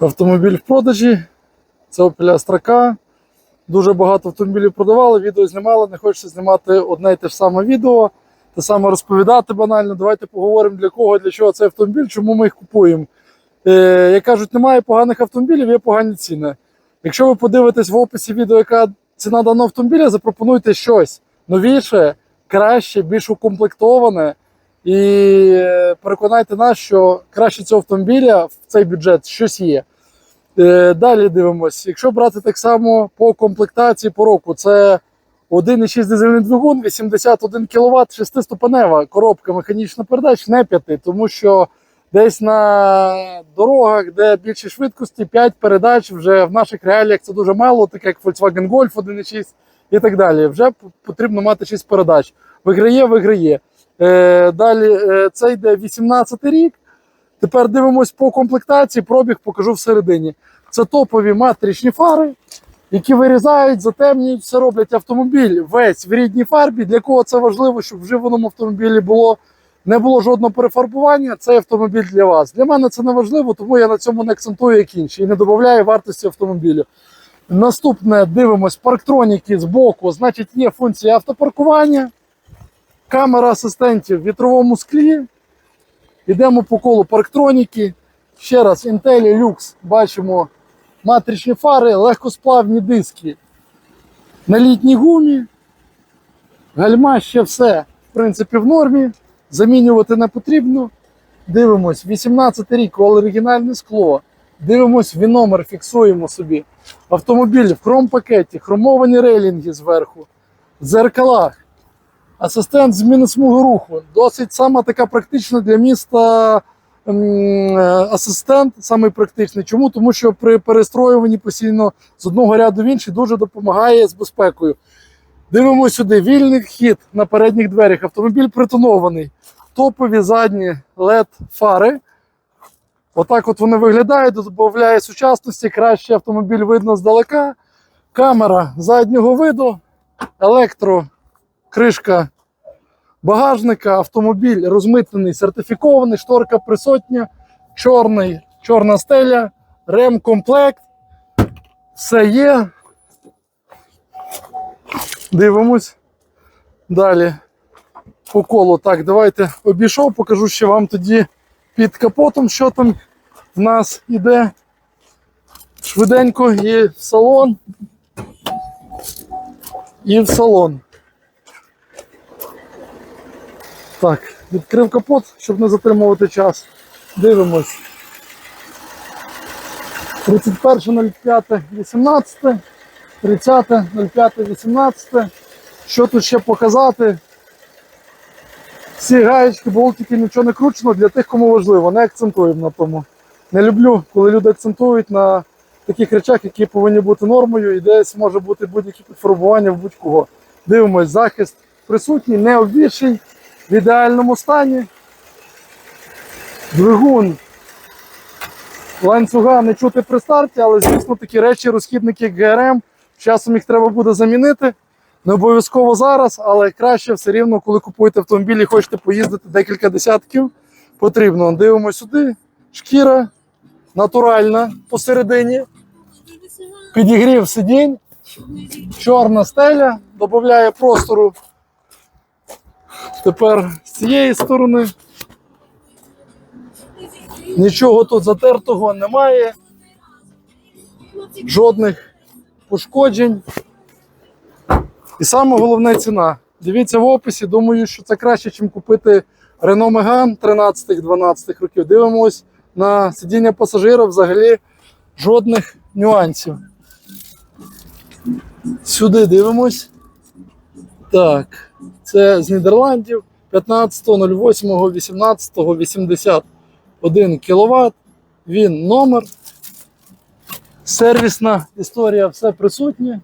Автомобіль в продажі. Це Astra K. Дуже багато автомобілів продавали, відео знімали, не хочеться знімати одне і те ж саме відео, те саме розповідати банально. Давайте поговоримо для кого, для чого цей автомобіль, чому ми їх купуємо. Е, як кажуть, немає поганих автомобілів, є погані ціни. Якщо ви подивитесь в описі відео, яка ціна даного автомобіля, запропонуйте щось новіше, краще, більш укомплектоване. І е, переконайте нас, що краще цього автомобіля в цей бюджет щось є. Е, Далі дивимось. Якщо брати так само по комплектації по року, це 1,6 дизельний двигун, 81 кВт, 6-ступенева коробка механічна передач, не 5, тому що десь на дорогах, де більше швидкості, 5 передач вже в наших реаліях це дуже мало, таке як Volkswagen Golf 1,6 і так далі. Вже потрібно мати 6 передач. Виграє, виграє. Е, далі е, це йде 18 рік. Тепер дивимось по комплектації, пробіг покажу всередині. Це топові матричні фари, які вирізають, затемнюють, все роблять автомобіль весь в рідній фарбі. Для кого це важливо, щоб в вживаному автомобілі було, не було жодного перефарбування. Цей автомобіль для вас. Для мене це не важливо, тому я на цьому не акцентую як інші і не додаю вартості автомобілю. Наступне дивимось парктроніки з боку, значить, є функція автопаркування, камера асистентів в вітровому склі. Йдемо по колу парктроніки. Ще раз, Intel Lux. Бачимо матричні фари, легкосплавні диски на літній гумі. Гальма ще все, в принципі, в нормі. Замінювати не потрібно. Дивимось, 18 рік, оригінальне скло. Дивимось, віномер, фіксуємо собі. Автомобіль в хром-пакеті, хромовані рейлінги зверху, в дзеркалах. Асистент зміни смуги руху. Досить сама така практична для міста е, асистент, самий практичний. Чому? Тому що при перестроюванні постійно з одного ряду в інший дуже допомагає з безпекою. Дивимося сюди. Вільний хід на передніх дверях. Автомобіль притонований. Топові задні LED фари. Отак от вони виглядають, додає сучасності, краще автомобіль видно здалека. Камера заднього виду, електро кришка багажника, автомобіль розмитнений, сертифікований, шторка присутня, чорний, чорна стеля, ремкомплект. Все є. Дивимось. Далі по колу. Так, давайте обійшов, покажу ще вам тоді під капотом, що там в нас іде. Швиденько і в салон. І в салон. Так, відкрив капот, щоб не затримувати час. Дивимось. 31.05.18, 30.05.18. Що тут ще показати? Всі гаєчки, болтики, нічого не кручено для тих, кому важливо. Не акцентуємо на тому. Не люблю, коли люди акцентують на таких речах, які повинні бути нормою, і десь може бути будь-яке підфарбування в будь-кого. Дивимось, захист присутній, не обвіший, в ідеальному стані. Двигун ланцюга не чути при старті, але звісно такі речі, розхідники ГРМ. Часом їх треба буде замінити. Не обов'язково зараз, але краще все рівно, коли купуєте автомобіль і хочете поїздити декілька десятків, потрібно. Дивимося сюди. Шкіра натуральна посередині. Підігрів сидінь, чорна стеля, додає простору. Тепер з цієї сторони. Нічого тут затертого немає. Жодних пошкоджень. І саме головне ціна. Дивіться в описі, думаю, що це краще, ніж купити Renault Megane 13-12 років. Дивимось на сидіння пасажира взагалі жодних нюансів. Сюди дивимось. Так, це з Нідерландів 15.08.18.81 кВт. Він номер. Сервісна історія, все присутнє.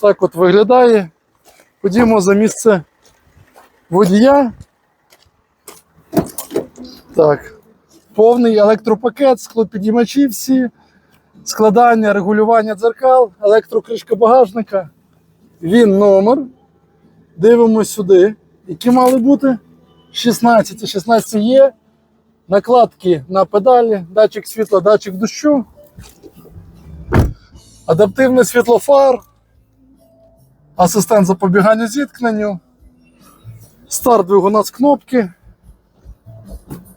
Так от виглядає. Ходімо за місце водія. Так. Повний електропакет, склопідіймачі всі, складання, регулювання дзеркал, електрокришка багажника. Він номер. Дивимось сюди. Які мали бути? 16. 16 є. Накладки на педалі, датчик світла, датчик дощу. адаптивний світлофар, асистент запобігання зіткненню, старт двигуна з кнопки,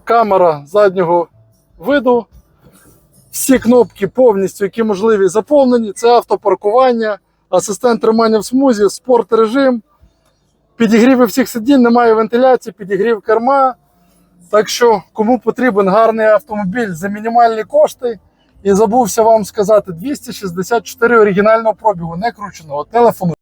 камера заднього виду. Всі кнопки повністю, які можливі, заповнені. Це автопаркування, асистент тримання в смузі, спорт режим, підігріви всіх сидінь, немає вентиляції, підігрів керма. Так що, кому потрібен гарний автомобіль за мінімальні кошти, і забувся вам сказати 264 оригінального пробігу, не крученого. Телефону.